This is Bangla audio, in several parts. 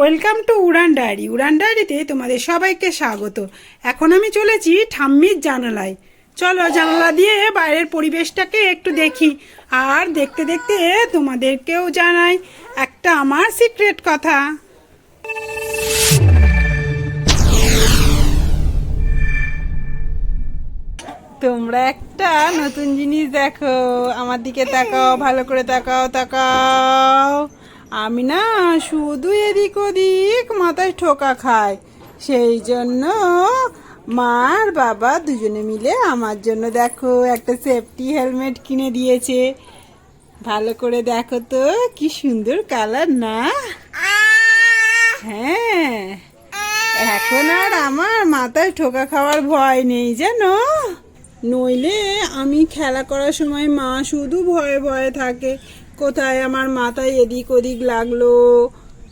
Welcome to Uran diary Uran ডায়েরিতে তোমাদের সবাইকে স্বাগত। এখন আমি চলেছি ঠাম্মির জানালায়। চলো জানালা দিয়ে বাইরের পরিবেশটাকে একটু দেখি। আর দেখতে দেখতে তোমাদেরকেও জানাই একটা আমার সিক্রেট কথা। তোমরা একটা নতুন জিনিস দেখো। আমার দিকে তাকাও, ভালো করে তাকাও তাকাও। আমি না শুধু এদিক ওদিক মাথায় ঠোকা খাই। সেই জন্য মার বাবা দুজনে মিলে আমার জন্য দেখো একটা সেফটি হেলমেট কিনে দিয়েছে। ভালো করে দেখো তো, কি সুন্দর কালার না? হ্যাঁ। এখন আর আমার মাথায় ঠোকা খাওয়ার ভয় নেই, জানো? নইলে আমি খেলা করার সময় মা শুধু ভয়ে ভয়ে থাকে। কোথায়? আমার মাথায় এদিক ওদিক লাগল।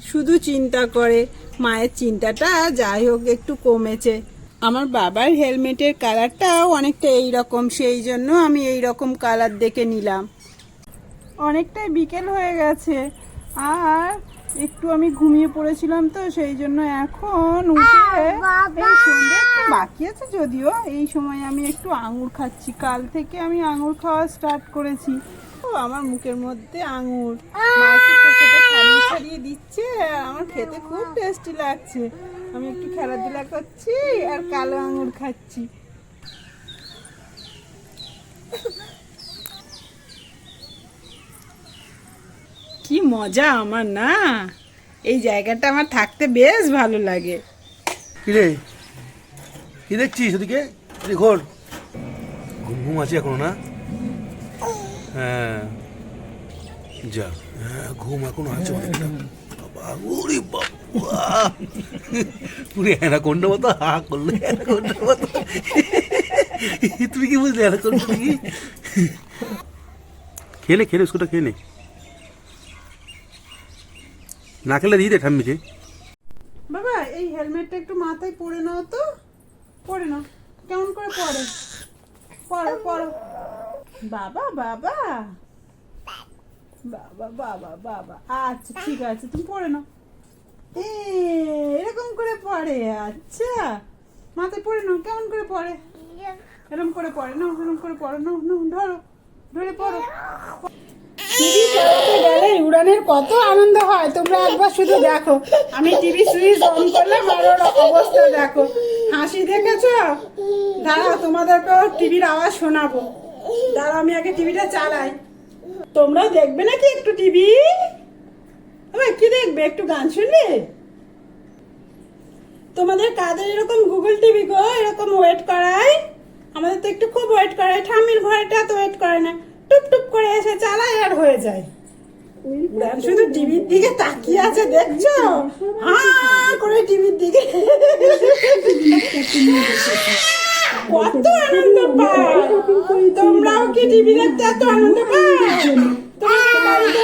শুধু চিন্তা করে। মায়ের চিন্তাটা যাই হোক একটু কমেছে। আমার বাবার হেলমেটের কালারটাও অনেকটা এই রকম সেই জন্য আমি এই রকম কালার দেখে নিলাম। অনেকটাই বিকেল হয়ে গেছে। আর একটু আমি ঘুমিয়ে পড়েছিলাম তো সেই জন্য এখন উঠে এই সন্ধ্যে একটু বাকি আছে যদিও। এই সময় আমি একটু আঙুর খাচ্ছি। কাল থেকে আমি আঙুর খাওয়া স্টার্ট করেছি। ও, আমার মুখের মধ্যে আঙুর। ছাড়িয়ে ছাড়িয়ে দিচ্ছে আমার খেতে খুব টেস্টি লাগছে। আমি একটু খেলাধুলা করছি, আর কালো আঙুর খাচ্ছি। কি মজা আমার, না? এই জায়গাটা আমার থাকতে বেশ ভালো লাগে। কিরে? কি দেখছিস ওদিকে? ঘোর ঘুম ঘুম আছে এখনও, না? হ্যাঁ। যা। হ্যাঁ ঘুম এখনও আছে বাবা, ওরে বাবা। পুরো মতো হা করলে মতো। তুমি কি কি খেলে খেলে বিস্কুটটা খেয়ে নে না খেলে দিয়ে দে ঠাম্মিকে। বাবা, এই হেলমেটটা একটু মাথায় পরে নাও তো। পরে নাও। কেমন করে পরে? পরো পরো। বাবা বাবা। বাবা বাবা বাবা। আচ্ছা ঠিক আছে, তুমি পরে নাও। এ, এরকম করে পড়ে আচ্ছা। মাথায় পরে নাও, কেমন করে পড়ে? এরকম করে পড়ে, নাও, এরকম করে পড়ে, নাও নাও, ধরো, ধরে পড়ো। টিভি চালাতে গেলে উড়ানের কত আনন্দ হয়, তোমরা একবার শুধু দেখো। আমি টিভি সুইচ অন করলাম আর ওর অবস্থা দেখো। হাসি দেখেছ? দাঁড়াও, তোমাদেরকেও টিভির আওয়াজ শোনাবো। দাঁড়াও আমি আগে টিভিটা চালাই। তোমরাও দেখবে নাকি একটু টিভি? কি দেখবে? একটু গান শুনলে? তোমাদের কাদের এরকম গুগল টিভি গো? এরকম ওয়েট করায়? আমাদের তো একটু খুব ওয়েট করায়। ঠাম্মির ঘরেটা তো ওয়েট করে না। টুপ টুপ করে এসে চালায় আর হয়ে যায়। শুধু টিভির দিকে তাকিয়ে আছে দেখছ? হ্যাঁ করে টিভির দিকে। কত আনন্দ পাও তোমরাও কি টিভি দেখতে এত আনন্দ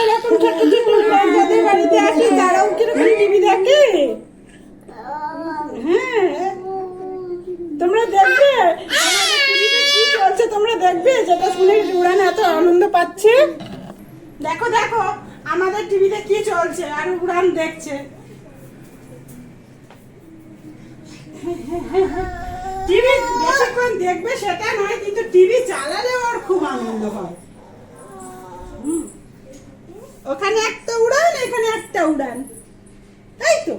লোক যাদের বাড়িতে আসে, তারাও কীরকম টিভি দেখে? হ্যাঁ। তোমরা দেখবে? চলছে তোমরা দেখবে যেটা শুনে এত আনন্দ পাচ্ছে? দেখো দেখো, আমাদের টিভিতে কি চলছে? আর উড়ান দেখছে। টিভি বেশিক্ষণ দেখবে সেটা নয়, কিন্তু টিভি চালালে ওর খুব আনন্দ হয়। ওখানে একটা উড়ান, এখানে একটা উড়ান। তাই তো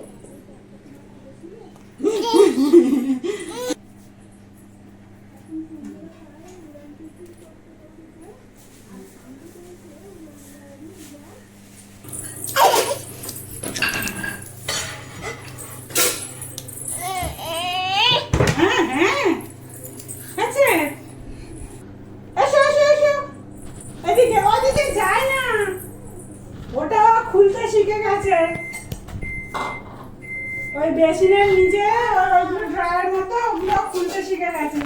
হ্যাঁ হ্যাঁ আছে এসো এসো এসো এদিকে ওদিকে যায় না ওটা ও খুলতে শিখে গেছে। ওই বেসিনের নিচে ওইগুলো ড্রয়ার মতো ওগুলো খুলতে শিখে গেছে।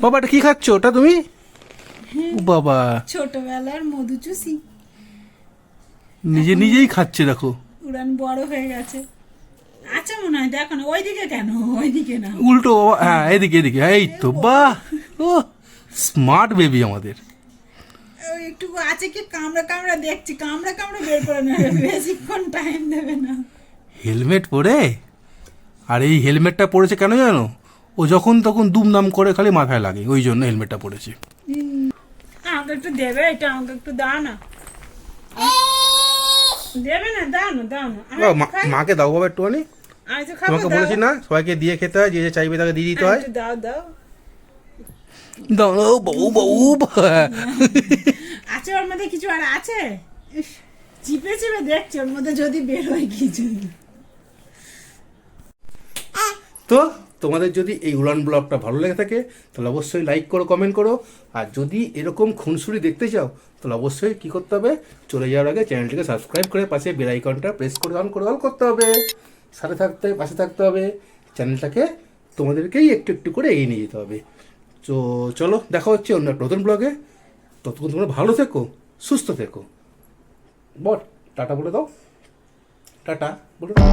বাবা এটা কি খাচ্ছ? ওটা তুমি? বাবা। ছোটবেলার মধু চুষি। নিজে নিজেই খাচ্ছে দেখো। উড়ান বড় হয়ে গেছে। আচ্ছা মনে হয় দেখো না ওইদিকে কেন? ওইদিকে না। উল্টো হ্যাঁ এদিকে এদিকে এই তো বাহ! ও স্মার্ট বেবি আমাদের। একটু আছে কি? কামড়া কামড়া দেখছি। কামড়া কামড়া বের করে নেবে। বেশিক্ষণ টাইম দেবে না। হেলমেট পরে? আর এই হেলমেটটা পরেছে কেন জানো? ও যখন তখন দুমদাম করে খালি মাথায় লাগে ওই জন্য হেলমেটটা পরেছে। আমাকে একটু দেবে এটা আমাকে একটু দাও না। দেবে না দাও না দাও না। বাবা। মাকে দাও বাবা একটুখানি। আমি তো খাব তোমাকে বলেছি না সবাইকে দিয়ে খেতে হয় যে যে চাইবে তাকে দিয়ে দিতে হয়। দাও দাও। দাও বউ বউ। আছে ওর মধ্যে কিছু আর আছে? চিপে চিপে দেখছি ওর মধ্যে যদি বের হয় কিছু। তো তোমাদের যদি এই উড়ান ব্লগটা ভালো লেগে থাকে, তাহলে অবশ্যই লাইক করো কমেন্ট করো। আর যদি এরকম খুনসুরি দেখতে চাও, তাহলে অবশ্যই কী করতে হবে? চলে যাওয়ার আগে চ্যানেলটিকে সাবস্ক্রাইব করে পাশে বেল আইকনটা প্রেস করে অন করে অল করতে হবে। সাথে থাকতে, পাশে থাকতে হবে। চ্যানেলটাকে তোমাদেরকেই একটু একটু করে এগিয়ে নিয়ে যেতে হবে। তো চলো, দেখা হচ্ছে অন্য নতুন ব্লগে ততক্ষণ তোমরা ভালো থেকো সুস্থ থেকো। বল টাটা বলে দাও। টাটা বলে দাও।